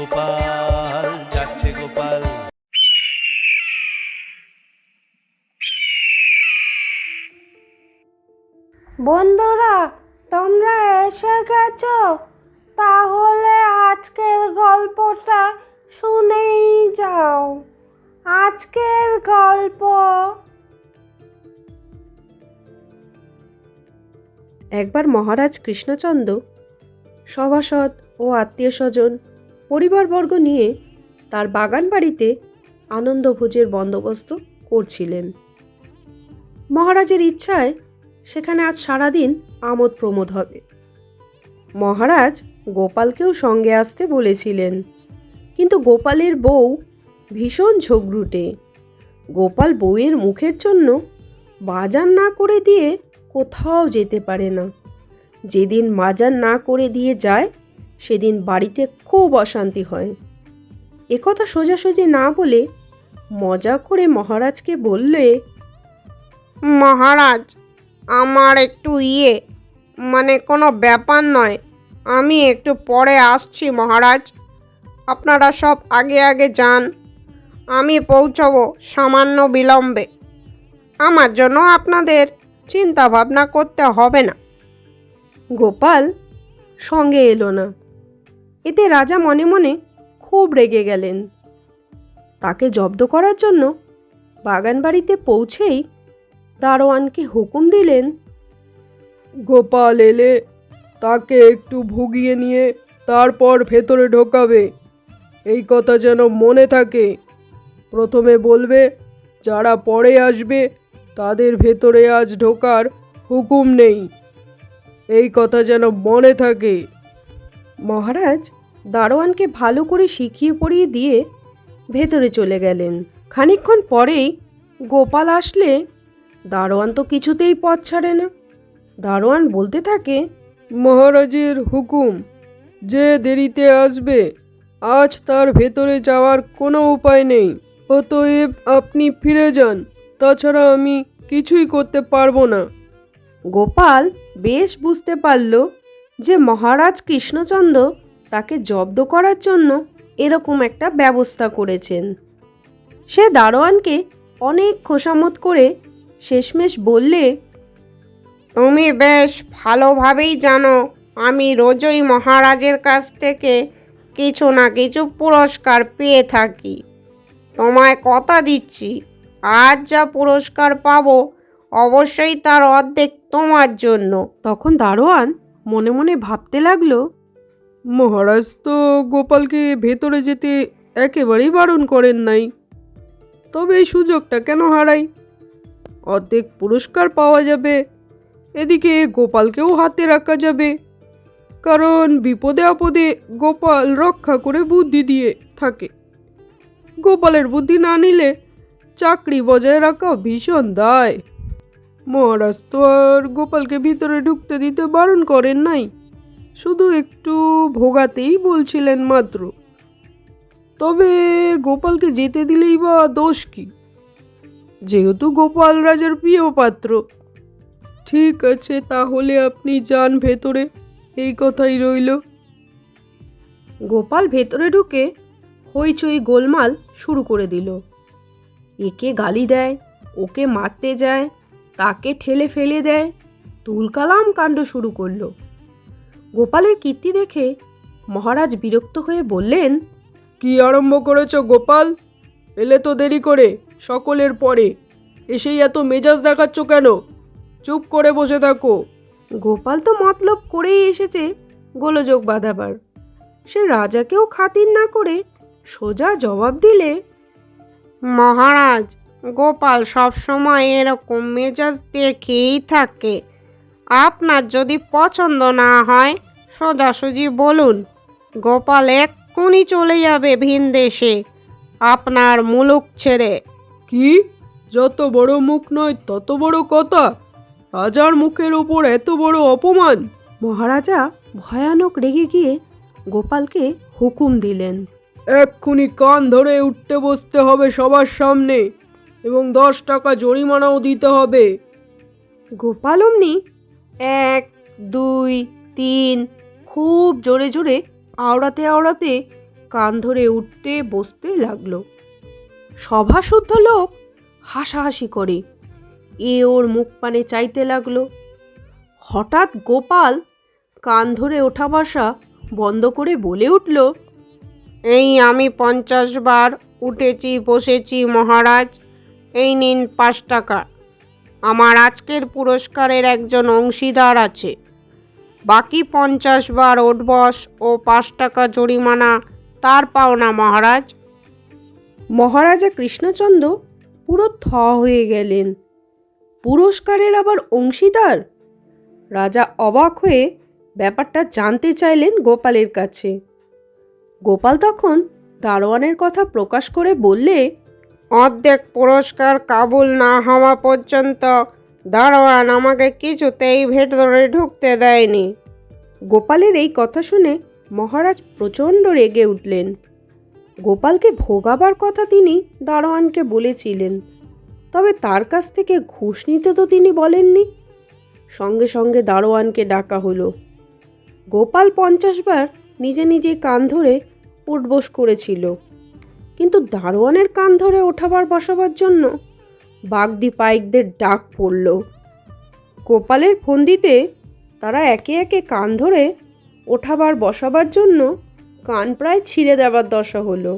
গোপাল যাচ্ছে গোপাল। বন্ধুরা তোমরা এসে গেছো? তাহলে আজকের গল্পটা শুনেই যাও। আজকের গল্প। একবার মহারাজ কৃষ্ণচন্দ্র সভাসদ ও আত্মীয় স্বজন পরিবারবর্গ নিয়ে তার বাগান বাড়িতে আনন্দভোজের বন্দোবস্ত করছিলেন। মহারাজের ইচ্ছায় সেখানে আজ সারাদিন আমোদ প্রমোদ হবে। মহারাজ গোপালকেও সঙ্গে আসতে বলেছিলেন, কিন্তু গোপালের বউ ভীষণ ঝগড়ুটে গোপাল বউয়ের মুখের জন্য বাজার না করে দিয়ে কোথাও যেতে পারে না। যেদিন মাজার না করে দিয়ে যায় সেদিন বাড়িতে খুব অশান্তি হয়। একথা সোজাসুজি না বলে মজা করে মহারাজকে বললে মহারাজ আমার একটু ইয়ে মানে কোনো ব্যাপার নয়। আমি একটু পরে আসছি মহারাজ। আপনারা সব আগে আগে যান। আমি পৌঁছবো সামান্য বিলম্বে। আমার জন্য আপনাদের চিন্তা ভাবনা করতে হবে না। গোপাল সঙ্গে এলো না। এতে রাজা মনে মনে খুব রেগে গেলেন। তাকে জব্দ করার জন্য বাগানবাড়িতে পৌঁছেই দারোয়ানকে হুকুম দিলেন, গোপাল এলে তাকে একটু ভুগিয়ে নিয়ে তারপর ভেতরে ঢোকাবে। এই কথা যেন মনে থাকে। প্রথমে বলবে, যারা পরে আসবে, তাদের ভেতরে আজ ঢোকার হুকুম নেই। এই কথা যেন মনে থাকে। মহারাজ দারোয়ানকে ভালো করে শিখিয়ে পড়িয়ে দিয়ে ভেতরে চলে গেলেন। খানিকক্ষণ পরেই গোপাল আসলে, দারোয়ান তো কিছুতেই পথ ছাড়ে না। দারোয়ান বলতে থাকে, মহারাজের হুকুম, যে দেরিতে আসবে, আজ তার ভেতরে যাওয়ার কোনো উপায় নেই। অতএব আপনি ফিরে যান, তাছাড়া আমি কিছুই করতে পারব না। গোপাল বেশ বুঝতে পারল যে মহারাজ কৃষ্ণচন্দ্র তাকে জব্দ করার জন্য এরকম একটা ব্যবস্থা করেছেন। সে দারোয়ানকে অনেক খোসামত করে শেষমেশ বললে তুমি বেশ ভালোভাবেই জানো আমি রোজই মহারাজের কাছ থেকে কিছু না কিছু পুরস্কার পেয়ে থাকি। তোমায় কথা দিচ্ছি আজ যা পুরস্কার পাবো অবশ্যই তার অর্ধেক তোমার জন্য। তখন দারোয়ান মনে মনে ভাবতে লাগল, মহারাজ তো গোপালকে ভেতরে যেতে একেবারেই বারণ করেন নাই। তবে এই সুযোগটা কেন হারাই? অর্ধেক পুরস্কার পাওয়া যাবে, এদিকে গোপালকেও হাতে রাখা যাবে। কারণ বিপদে আপদে গোপাল রক্ষা করে বুদ্ধি দিয়ে থাকে। গোপালের বুদ্ধি না নিলে চাকরি বজায় রাখা ভীষণ দায়। মহারাজ তো আর গোপালকে ভিতরে ঢুকতে দিতে বারণ করেন নাই। শুধু একটু ভোগাতেই বলছিলেন মাত্র। তবে গোপালকে যেতে দিলেই বা দোষ কি? যেহেতু গোপাল রাজার প্রিয় পাত্র। ঠিক আছে, তাহলে আপনি যান ভেতরে, এই কথাই রইল। গোপাল ভেতরে ঢুকে হইচই গোলমাল শুরু করে দিল। একে গালি দেয়, ওকে মারতে যায় তাকে ঠেলে ফেলে দেয়। তুলকালাম কাণ্ড শুরু করল। গোপালের কীর্তি দেখে মহারাজ বিরক্ত হয়ে বললেন কি আরম্ভ করেছ গোপাল? এলে তো দেরি করে সকলের পরে। এসেই এত মেজাজ দেখাচ্ছ কেন? চুপ করে বসে থাকো। গোপাল তো মতলব করেই এসেছে গোলযোগ বাঁধাবার। সে রাজাকেও খাতির না করে সোজা জবাব দিলে মহারাজ গোপাল সবসময় এরকম মেজাজ দেখেই থাকে। আপনার যদি পছন্দ না হয় সোজাসুজি বলুন। গোপাল এক্ষুনি চলে যাবে ভিন দেশে। আপনার মুলুক ছেড়ে। কি? যত বড় মুখ নয় তত বড় কথা? রাজার মুখের ওপর এত বড় অপমান? মহারাজা ভয়ানক রেগে গিয়ে গোপালকে হুকুম দিলেন। এক্ষুনি কান ধরে উঠতে বসতে হবে সবার সামনে। এবং দশ টাকা জরিমানাও দিতে হবে। গোপাল অমনি এক, দুই, তিন খুব জোরে জোরে আওড়াতে আওড়াতে কান ধরে উঠতে বসতে লাগল। সভাশুদ্ধ লোক হাসাহাসি করে। এ ওর মুখ পানে চাইতে লাগল। হঠাৎ গোপাল কান ধরে ওঠা বসা বন্ধ করে বলে উঠল, এই আমি পঞ্চাশ বার উঠেছি, বসেছি মহারাজ। এই নিন পাঁচ টাকা। আমার আজকের পুরস্কারের একজন অংশীদার আছে। বাকি পঞ্চাশ বার ওঠবস ও পাঁচ টাকা জরিমানা তার পাওনা, মহারাজ। মহারাজা কৃষ্ণচন্দ্র পুরো থ হয়ে গেলেন। পুরস্কারের আবার অংশীদার? রাজা অবাক হয়ে ব্যাপারটা জানতে চাইলেন গোপালের কাছে। গোপাল তখন দারোয়ানের কথা প্রকাশ করে বললে অর্ধেক পুরস্কার কাবুল না হওয়া পর্যন্ত দারোয়ান আমাকে কিছুতেই ভেতরে ঢুকতে দেয়নি। গোপালের এই কথা শুনে মহারাজ প্রচণ্ড রেগে উঠলেন। গোপালকে ভোগাবার কথা তিনি দারোয়ানকে বলেছিলেন, তবে তার কাছ থেকে ঘুষ নিতে তো তিনি বলেননি। সঙ্গে সঙ্গে দারোয়ানকে ডাকা হলো। গোপাল পঞ্চাশবার নিজে নিজে কান ধরে উঠবোস করেছিল। কিন্তু দারোয়ানের কান ধরে ওঠাবার বসাবার জন্য বাগদি পাইকদের ডাক পড়ল। গোপালের ফন্দিতে তারা একে একে কান ধরে ওঠাবার বসাবার জন্য কান প্রায় ছিঁড়ে দেওয়ার দশা হলো।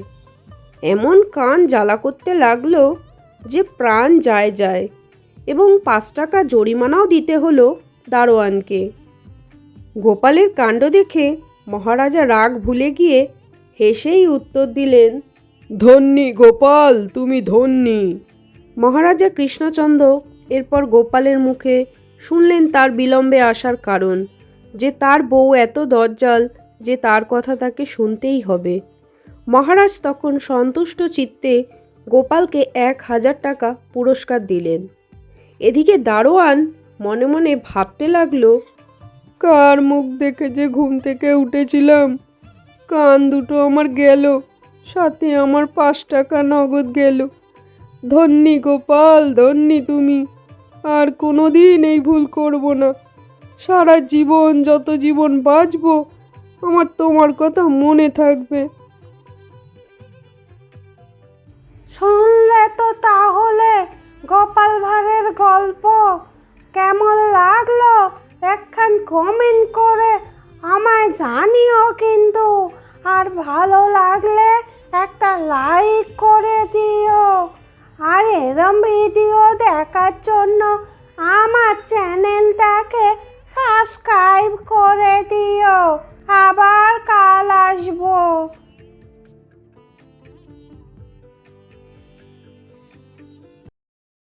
এমন কান জ্বালা করতে লাগল যে প্রাণ যায় যায় এবং পাঁচ টাকা জরিমানাও দিতে হলো দারোয়ানকে। গোপালের কাণ্ড দেখে মহারাজা রাগ ভুলে গিয়ে হেসেই উত্তর দিলেন ধন্যী গোপাল, তুমি ধন্যী। মহারাজা কৃষ্ণচন্দ্র এরপর গোপালের মুখে শুনলেন তার বিলম্বে আসার কারণ, যে তার বউ এত দজ্জাল যে তার কথা তাকে শুনতেই হবে। মহারাজ তখন সন্তুষ্ট চিত্তে গোপালকে এক হাজার টাকা পুরস্কার দিলেন। এদিকে দারোয়ান মনে মনে ভাবতে লাগল, কার মুখ দেখে যে ঘুম থেকে উঠেছিলাম? কান দুটো আমার গেল। সাথে আমার পাঁচ টাকা নগদ গেল। ধন্যী গোপাল ধন্যি তুমি, আর কোনো দিন এই ভুল করব না। সারা জীবন যত জীবন বাঁচবো, আমার তোমার কথা মনে থাকবে। শুনলে তো তাহলে গোপাল ভাঁড়ের গল্প কেমন লাগল? একখান কমেন্ট করে আমায় জানিও কিন্তু। আর ভালো লাগলে একটা লাইক করে দিও। আর এরম ভিডিও দেখার জন্য আমার চ্যানেলটাকে সাবস্ক্রাইব করে দিও। আবার কাল আসব।